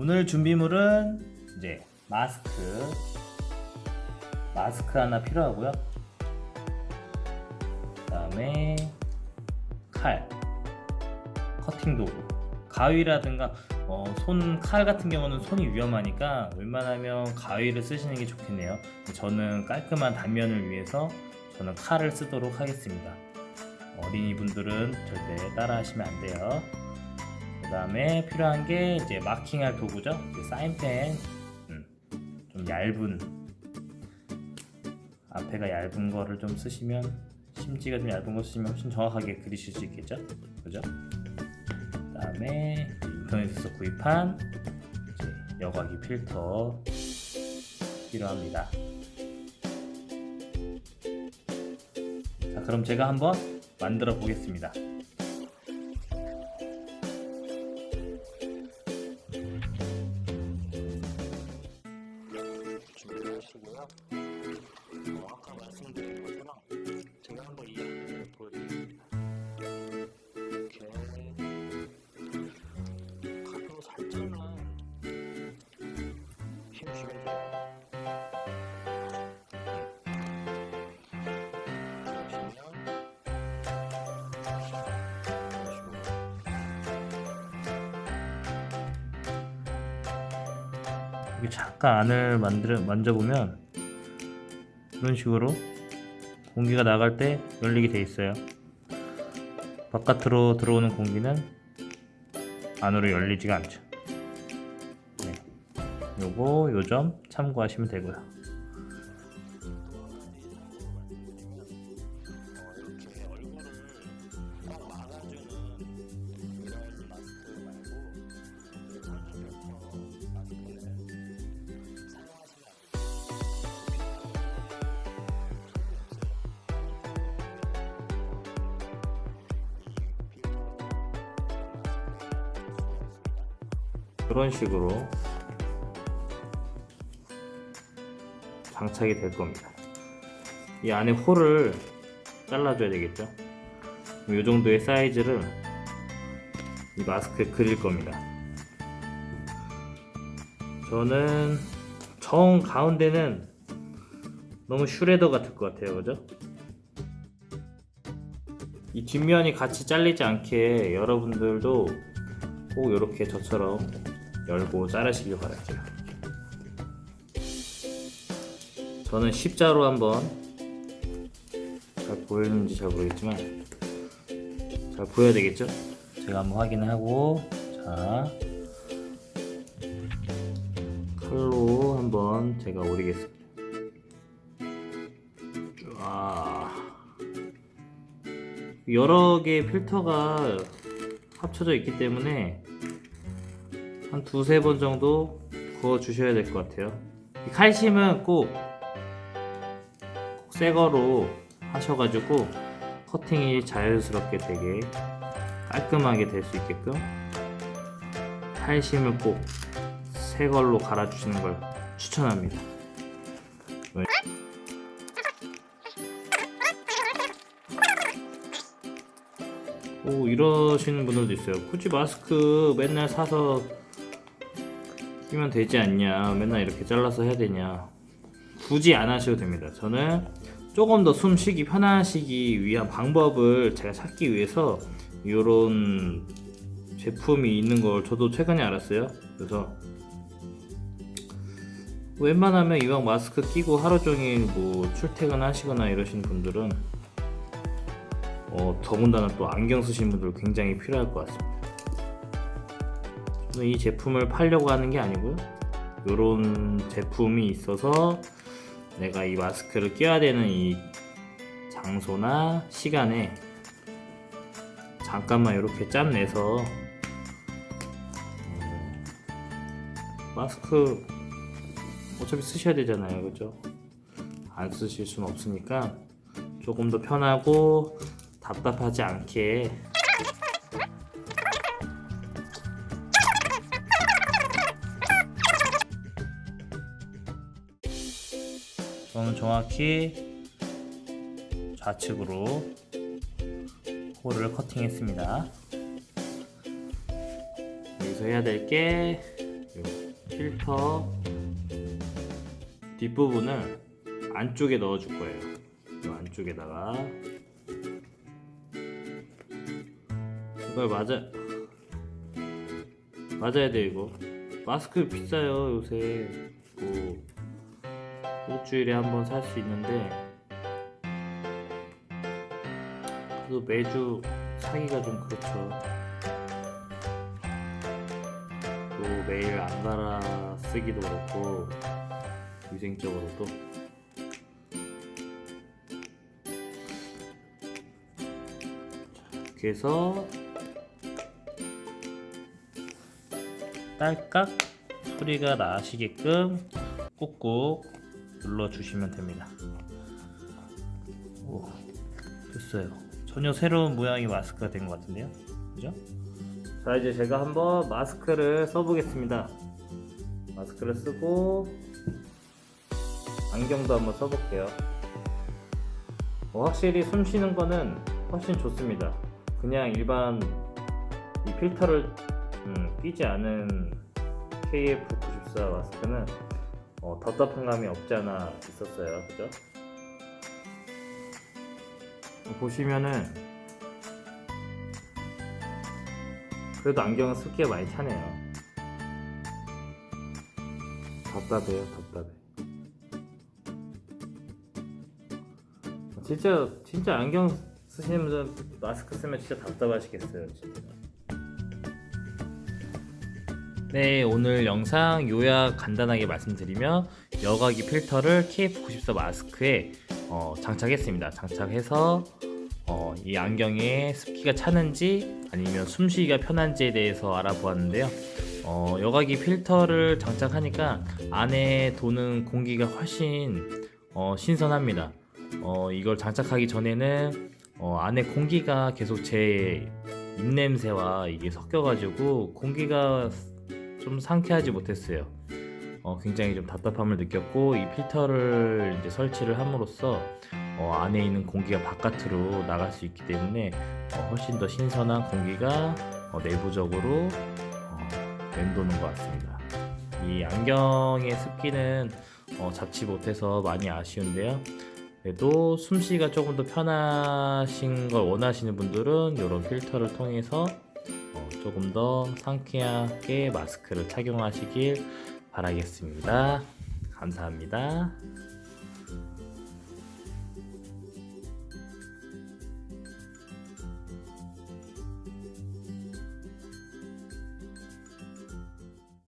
오늘 준비물은 이제 마스크 마스크 하나 필요하고요. 그 다음에 칼, 커팅 도구, 가위라든가 어, 손 칼 같은 경우는 손이 위험하니까 웬만하면 가위를 쓰시는 게 좋겠네요. 저는 깔끔한 단면을 위해서 저는 칼을 쓰도록 하겠습니다. 어린이 분들은 절대 따라 하시면 안 돼요. 그 다음에 필요한 게 이제 마킹할 도구죠. 사인펜, 음, 좀 얇은 앞에가 얇은 거를 좀 쓰시면 심지가 좀 얇은 거 쓰시면 훨씬 정확하게 그리실 수 있겠죠. 그죠? 그 다음에 인터넷에서 구입한 이제 여과기 필터 필요합니다. 자, 그럼 제가 한번 만들어 보겠습니다. 하시고요. 어, 아까 말씀드린 것처럼 제가 한번 이 안을 보여드리겠습니다. 이렇게 가끔 살짝만 힘 주면 돼요. 이게 잠깐 안을 만들어 만져보면 이런 식으로 공기가 나갈 때 열리게 돼 있어요. 바깥으로 들어오는 공기는 안으로 열리지가 않죠. 네. 요거 요점 참고하시면 되고요. 이런 식으로 장착이 될 겁니다. 이 안에 홀을 잘라줘야 되겠죠. 이 정도의 사이즈를 이 마스크에 그릴 겁니다. 저는 정 가운데는 너무 슈레더 같을 것 같아요, 그죠? 이 뒷면이 같이 잘리지 않게 여러분들도 꼭 이렇게 저처럼 열고 자르시길 바랄게요. 저는 십자로 한번 잘 보이는지 잘 모르겠지만 잘 보여야 되겠죠? 제가 한번 확인하고 자 칼로 한번 제가 오리겠습니다. 와 여러 개의 필터가 합쳐져 있기 때문에 한 두세 번 정도 구워 주셔야 될 것 같아요. 이 칼슘은 꼭 새 거로 하셔가지고 커팅이 자연스럽게 되게 깔끔하게 될 수 있게끔 칼슘을 꼭 새 걸로 갈아주시는 걸 추천합니다. 왜- 오 이러시는 분들도 있어요. 굳이 마스크 맨날 사서 끼면 되지 않냐? 맨날 이렇게 잘라서 해야 되냐? 굳이 안 하셔도 됩니다. 저는 조금 더 숨 쉬기 편하시기 위한 방법을 제가 찾기 위해서 이런 제품이 있는 걸 저도 최근에 알았어요. 그래서 웬만하면 이왕 마스크 끼고 하루 종일 뭐 출퇴근 하시거나 이러신 분들은 어, 더군다나 또 안경 쓰신 분들 굉장히 필요할 것 같습니다. 이 제품을 팔려고 하는 게 아니고요. 이런 제품이 있어서 내가 이 마스크를 껴야 되는 이 장소나 시간에 잠깐만 이렇게 짠내서 음, 마스크 어차피 쓰셔야 되잖아요, 그죠? 안 쓰실 수는 없으니까 조금 더 편하고 답답하지 않게 정확히 좌측으로 홀을 커팅했습니다. 여기서 해야 될게 필터 뒷부분을 안쪽에 넣어 줄 거예요. 이 안쪽에다가 이걸 맞아 맞아야 돼 이거. 마스크 비싸요 요새. 뭐 일주일에 한 번 살 수 있는데 그래도 매주 사기가 좀 그렇죠. 또 매일 안 갈아 쓰기도 그렇고 위생적으로도 해서 딸깍 소리가 나시게끔 꾹꾹 눌러주시면 됩니다. 오, 됐어요. 전혀 새로운 모양의 마스크가 된 것 같은데요. 그죠? 자 이제 제가 한번 마스크를 써보겠습니다. 마스크를 쓰고 안경도 한번 써볼게요. 어, 확실히 숨 쉬는 거는 훨씬 좋습니다. 그냥 일반 이 필터를 음, 끼지 않은 KF94 마스크는 어, 답답한 감이 없지 않아 있었어요. 그죠? 보시면은 그래도 안경은 습기가 많이 차네요. 답답해요, 답답해. 진짜 진짜 안경 쓰시는 분들 마스크 쓰면 진짜 답답하시겠어요, 진짜. 네, 오늘 영상 요약 간단하게 말씀드리면 여과기 필터를 KF94 마스크에 어, 장착했습니다. 장착해서 어, 이 안경에 습기가 차는지 아니면 숨쉬기가 편한지에 대해서 알아보았는데요. 어, 여과기 필터를 장착하니까 안에 도는 공기가 훨씬 어, 신선합니다. 어, 이걸 장착하기 전에는 어, 안에 공기가 계속 제 입냄새와 이게 섞여가지고 공기가 좀 상쾌하지 못했어요. 어, 굉장히 좀 답답함을 느꼈고 이 필터를 이제 설치를 함으로써 어, 안에 있는 공기가 바깥으로 나갈 수 있기 때문에 어, 훨씬 더 신선한 공기가 어, 내부적으로 어, 맴도는 것 같습니다. 이 안경의 습기는 어, 잡지 못해서 많이 아쉬운데요. 그래도 숨쉬기가 조금 더 편하신 걸 원하시는 분들은 이런 필터를 통해서 어, 조금 더 상쾌하게 마스크를 착용하시길 바라겠습니다. 감사합니다.